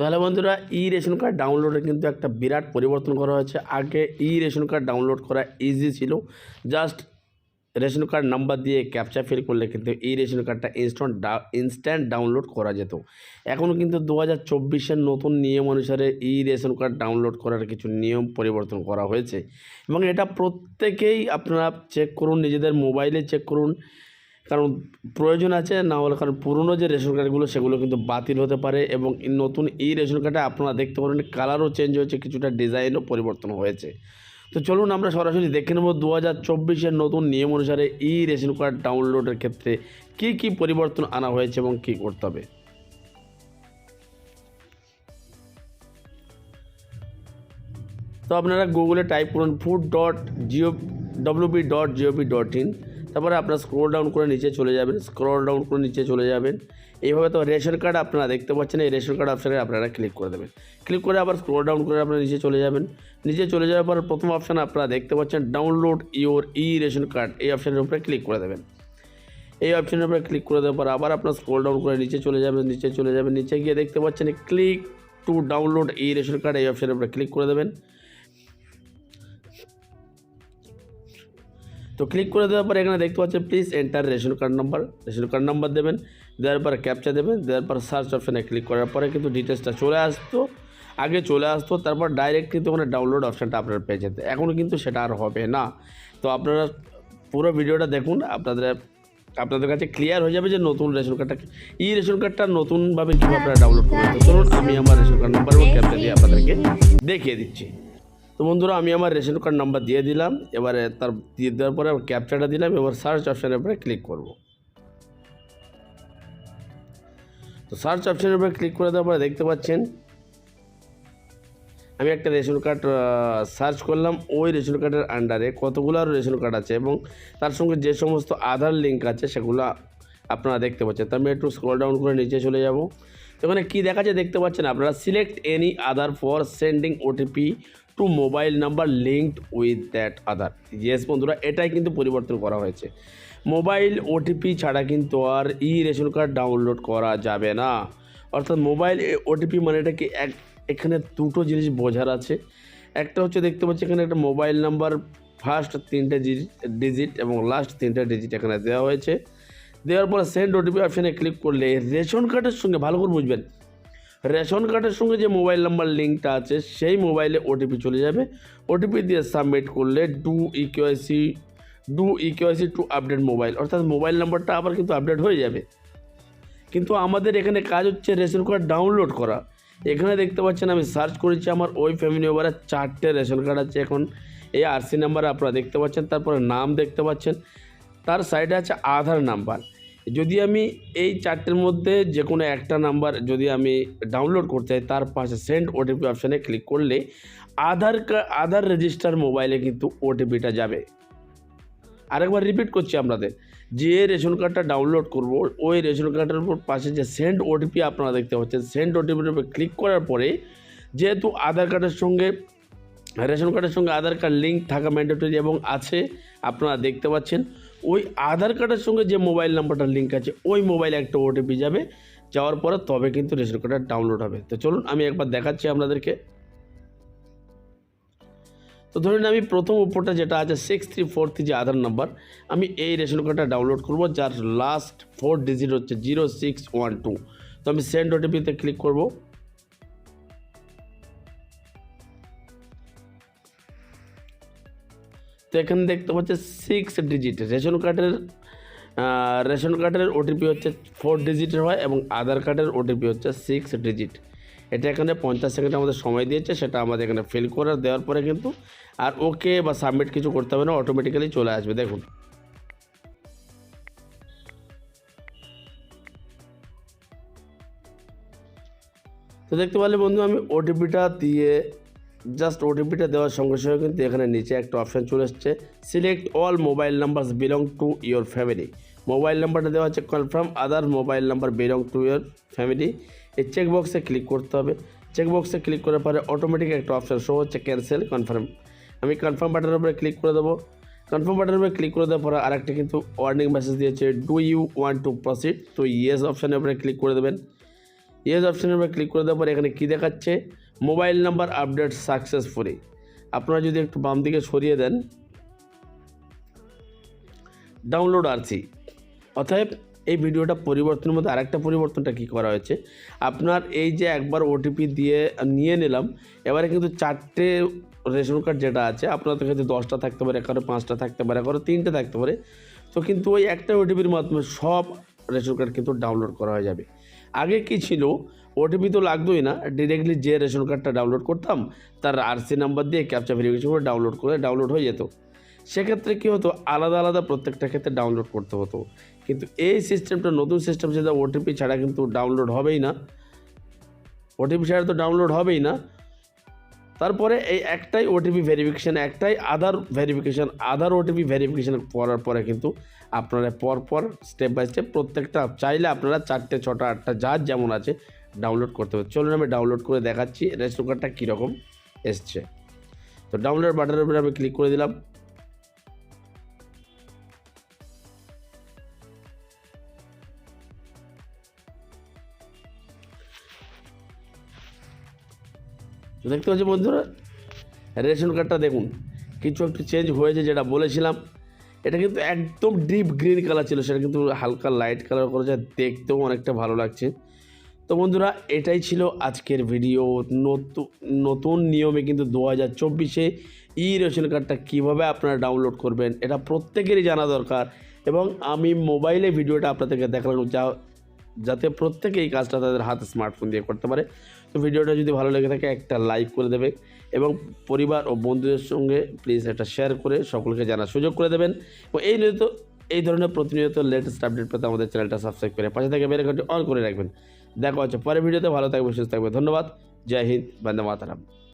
তো হ্যালো বন্ধুরা, ই ration card ডাউনলোডে কিন্তু একটা বিরাট পরিবর্তন করা হয়েছে। আগে ই রেশন কার্ড ডাউনলোড করা ইজি ছিল। জাস্ট রেশন কার্ড নাম্বার দিয়ে ক্যাপচা ফিল করলে কিন্তু এই রেশন কার্ডটা ইনস্ট্যান্ট ইনস্ট্যান্ট ডাউনলোড করা যেত। এখন কিন্তু দু হাজার চব্বিশের নতুন নিয়ম অনুসারে ই রেশন কার্ড ডাউনলোড করার কিছু নিয়ম পরিবর্তন করা হয়েছে। এবং এটা প্রত্যেকেই আপনারা চেক করুন, নিজেদের মোবাইলে চেক করুন। কারণ প্রয়োজন আছে, না হলে কারণ পুরনো যে রেশন কার্ডগুলো সেগুলো কিন্তু বাতিল হতে পারে এবং নতুন এই রেশন কার্ডে আপনারা দেখতে পারেন, কালারও চেঞ্জ হয়েছে, কিছুটা ডিজাইনও পরিবর্তন হয়েছে। তো চলুন আমরা সরাসরি দেখে নেব দু হাজার চব্বিশের নতুন নিয়ম অনুসারে ই রেশন কার্ড ডাউনলোডের ক্ষেত্রে কী কী পরিবর্তন আনা হয়েছে এবং কী করতে হবে। তো আপনারা গুগলে টাইপ করুন food dot gov WB dot GOP dot in তারপরে আপনারা স্ক্রোল ডাউন করে নিচে চলে যাবেন স্ক্রোল ডাউন করে নিচে চলে যাবেন। এইভাবে তো রেশন কার্ড আপনারা দেখতে পাচ্ছেন, এই রেশন কার্ড অপশানে আপনারা ক্লিক করে দেবেন। ক্লিক করে আবার স্ক্রোল ডাউন করে আপনারা নিচে চলে যাবেন। নিচে চলে যাওয়ার পর প্রথম অপশান আপনারা দেখতে পাচ্ছেন download your e ration card এই অপশানের উপরে ক্লিক করে দেবেন। এই অপশানের উপরে ক্লিক করে দেওয়ার পর আবার আপনার স্ক্রোল ডাউন করে নিচে চলে যাবেন, নিচে চলে যাবেন, নিচে গিয়ে দেখতে পাচ্ছেন click to download e ration card এই অপশানের উপরে ক্লিক করে দেবেন। তো ক্লিক করে দেওয়ার পর এখানে দেখতে পাচ্ছেন please enter ration card number ration card number দেবেন, দেওয়ার পর ক্যাপচা দেবেন, দেওয়ার পর সার্চ অপশানে ক্লিক করার পরে কিন্তু ডিটেলসটা চলে আসতো। আগে চলে আসতো, তারপর ডাইরেক্ট কিন্তু ওখানে ডাউনলোড অপশানটা আপনারা পেয়ে যেতে এখন কিন্তু সেটা আর হবে না। তো আপনারা পুরো ভিডিওটা দেখুন, আপনাদের আপনাদের কাছে ক্লিয়ার হয়ে যাবে যে নতুন রেশন কার্ডটা ই রেশন কার্ডটা নতুনভাবে কীভাবে আপনারা ডাউনলোড করবেন? তো চলুন, আমি আমার রেশন কার্ড নাম্বার এবং ক্যাপচা দিয়ে আপনাদেরকে দেখিয়ে দিচ্ছি। তো বন্ধুরা, আমি আমার রেশন কার্ড নাম্বার দিয়ে দিলাম। এবারে তার দিয়ে দেওয়ার পরে ক্যাপচাটা দিলাম, এবার সার্চ অপশানের উপরে ক্লিক করব। তো সার্চ অপশানের উপরে ক্লিক করে দেওয়ার পরে দেখতে পাচ্ছেন, আমি একটা রেশন কার্ড সার্চ করলাম। ওই রেশন কার্ডের আন্ডারে কতগুলো আরও রেশন কার্ড আছে এবং তার সঙ্গে যে সমস্ত আধার লিঙ্ক আছে সেগুলো আপনারা দেখতে পাচ্ছেন। তো আমি একটু স্ক্রল ডাউন করে নিচে চলে যাব। এখানে কী দেখাচ্ছে দেখতে পাচ্ছেন, আপনারা select any Aadhaar for sending OTP to mobile number linked with that Aadhaar yes বন্ধুরা, এটাই কিন্তু পরিবর্তন করা হয়েছে। মোবাইল ওটিপি ছাড়া কিন্তু আর ই রেশন কার্ড ডাউনলোড করা যাবে না। অর্থাৎ মোবাইল ওটিপি মানে এটা কি এক, এখানে দুটো জিনিস বোঝার আছে। একটা হচ্ছে দেখতে পাচ্ছি এখানে একটা মোবাইল নাম্বার ফার্স্ট তিনটে ডিজিট এবং লাস্ট তিনটে ডিজিট এখানে দেওয়া হয়েছে। দেওয়ার পরে সেন্ড ওটিপি অপশানে ক্লিক করলে রেশন কার্ডের সঙ্গে ভালো করে বুঝবেন। রেশন কার্ডের সঙ্গে যে মোবাইল নাম্বার লিঙ্কটা আছে, সেই মোবাইলে ওটিপি চলে যাবে। ওটিপি দিয়ে সাবমিট করলে do eKYC do eKYC to update mobile অর্থাৎ মোবাইল নাম্বারটা আবার কিন্তু আপডেট হয়ে যাবে। কিন্তু আমাদের এখানে কাজ হচ্ছে রেশন কার্ড ডাউনলোড করা। এখানে দেখতে পাচ্ছেন, আমি সার্চ করেছি আমার ওই ফ্যামিলি মেম্বারের চারটে রেশন কার্ড আছে এখন। এই আরসি নাম্বার আপনারা দেখতে পাচ্ছেন, তারপরে নাম দেখতে পাচ্ছেন। তার সাইডে আছে আধার নাম্বার। যদি আমি এই চারটের মধ্যে যে কোনো একটা নাম্বার যদি আমি ডাউনলোড করতে চাই, তার পাশে সেন্ড ওটিপি অপশানে ক্লিক করলে আধার আধার রেজিস্টার মোবাইলে কিন্তু ওটিপিটা যাবে। আরেকবার রিপিট করছি আপনাদের, যে রেশন কার্ডটা ডাউনলোড করব, ওই রেশন কার্ডের উপর পাশে যে সেন্ড ওটিপি আপনারা দেখতে পাচ্ছেন সেন্ড ওটিপির উপর ক্লিক করার পরে যেহেতু আধার কার্ডের সঙ্গে, রেশন কার্ডের সঙ্গে আধার কার্ড লিঙ্ক থাকা ম্যান্ডেটরি এবং আছে, আপনারা দেখতে পাচ্ছেন ওই আধার কার্ডের সঙ্গে যে মোবাইল নাম্বারটা লিঙ্ক আছে, ওই মোবাইলে একটা ওটিপি যাবে, যাওয়ার পরে তবে কিন্তু রেশন কার্ডটা ডাউনলোড হবে। তো চলুন, আমি একবার দেখাচ্ছি আপনাদেরকে। তো ধরুন আমি প্রথম উপরটা যেটা আছে সিক্স থ্রি ফোর থ্রি যে আধার নাম্বার, আমি এই রেশন কার্ডটা ডাউনলোড করব, যার লাস্ট ফোর ডিজিট হচ্ছে জিরো সিক্স ওয়ান টু তো আমি সেন্ড ওটিপিতে ক্লিক করব। এখানে দেখতে পাচ্ছি সিক্স ডিজিট রেশন কার্ডের রেশন কার্ডের ওটিপি হচ্ছে ফোর ডিজিটের হয় এবং আধার কার্ডের ওটিপি হচ্ছে সিক্স ডিজিট এটা এখানে পঞ্চাশ সেকেন্ড আমাদের সময় দিয়েছে, সেটা আমাদের এখানে ফিল করে দেওয়ার পরে কিন্তু আর ওকে বা সাবমিট কিছু করতে হবে না অটোমেটিক্যালি চলে আসবে। দেখুন। তো দেখতে পারলে বন্ধু আমি ওটিপিটা দিয়ে জাস্ট ওটিপিটা দেওয়ার সঙ্গে সঙ্গে কিন্তু এখানে নিচে একটা অপশান চলে এসছে। Select all mobile numbers belong to your family mobile নাম্বারটা দেওয়া হচ্ছে confirm other mobile number belong to your family এই চেকবক্সে ক্লিক করতে হবে। চেকবক্সে ক্লিক করার পরে অটোমেটিক একটা অপশান শো হচ্ছে ক্যান্সেল কনফার্ম আমি কনফার্ম বাটনের উপরে ক্লিক করে দেবো। কনফার্ম বাটনের উপরে ক্লিক করে দেওয়ার পরে আরেকটা কিন্তু ওয়ার্নিং মেসেজ দিয়েছে do you want to proceed তো ইয়েস অপশানের উপরে ক্লিক করে দেবেন। ইয়েস অপশানের উপরে ক্লিক করে দেওয়ার পরে এখানে কী দেখাচ্ছে? মোবাইল নাম্বার আপডেট সাকসেসফুলি আপনারা যদি একটু বাম দিকে সরিয়ে দেন ডাউনলোড আরসি অতএব এই ভিডিওটা পরিবর্তনের মধ্যে আরেকটা পরিবর্তনটা কী করা হয়েছে? আপনার এই যে একবার ওটিপি দিয়ে নিয়ে নিলাম, এবারে কিন্তু চারটে রেশন কার্ড যেটা আছে, আপনাদের কাছে দশটা থাকতে পারে, কারও পাঁচটা থাকতে পারে, কারও তিনটে থাকতে পারে। তো কিন্তু ওই একটা ওটিপির মাধ্যমে সব রেশন কার্ড কিন্তু ডাউনলোড করা হয়ে যাবে। আগে কি ছিল? ওটিপি তো লাগতোই না ডিরেক্টলি যে রেশন কার্ডটা ডাউনলোড করতাম, তার আরসি নাম্বার দিয়ে ক্যাপচা ভেরিফিকেশন করে ডাউনলোড করে ডাউনলোড হয়ে যেত। সেক্ষেত্রে কী হতো, আলাদা আলাদা প্রত্যেকটা ক্ষেত্রে ডাউনলোড করতে হতো। কিন্তু এই সিস্টেমটা নতুন সিস্টেম সেটা ওটিপি ছাড়া কিন্তু ডাউনলোড হবেই না। ওটিপি ছাড়া তো ডাউনলোড হবেই না। তারপরে এই একটাই ওটিপি ভেরিফিকেশান একটাই Aadhaar verification Aadhaar OTP verification করার পরে কিন্তু আপনারা পরপর স্টেপ বাই স্টেপ প্রত্যেকটা চাইলে আপনারা চারটে, ছটা, আটটা যার যেমন আছে ডাউনলোড করতে হবে। চলুন আমি ডাউনলোড করে দেখাচ্ছি রেশন কার্ডটা কীরকম এসছে। তো ডাউনলোড বাটনের উপরে আমি ক্লিক করে দিলাম। দেখতে পাচ্ছি বন্ধুরা, রেশন কার্ডটা দেখুন, কিছু একটু চেঞ্জ হয়েছে যেটা বলেছিলাম। এটা কিন্তু একদম ডিপ গ্রিন কালার ছিল, সেটা কিন্তু হালকা লাইট কালার করেছে, দেখতেও অনেকটা ভালো লাগছে। তো বন্ধুরা, এটাই ছিল আজকের ভিডিও নতুন নতুন নিয়মে কিন্তু দু হাজার চব্বিশে ই রেশন কার্ডটা কীভাবে আপনারা ডাউনলোড করবেন, এটা প্রত্যেকেরই জানা দরকার। এবং আমি মোবাইলে ভিডিওটা আপনাদেরকে দেখালাম, যা যাতে প্রত্যেকে এই কাজটা তাদের হাতে স্মার্টফোন দিয়ে করতে পারে। তো ভিডিওটা যদি ভালো লেগে থাকে, একটা লাইক করে দেবে এবং পরিবার ও বন্ধুদের সঙ্গে প্লিজ একটা শেয়ার করে সকলকে জানার সুযোগ করে দেবেন। এবং এই নিয়মিত এই ধরনের প্রতিনিয়ত লেটেস্ট আপডেট পেতে আমাদের চ্যানেলটা সাবস্ক্রাইব করে পাশে থেকে বেলাঘন্টি অন করে রাখবেন। দেখা হচ্ছে পরের ভিডিওতে ভালো থাকবে সুস্থ থাকবে ধন্যবাদ জয় হিন্দ বন্দে মাতারাম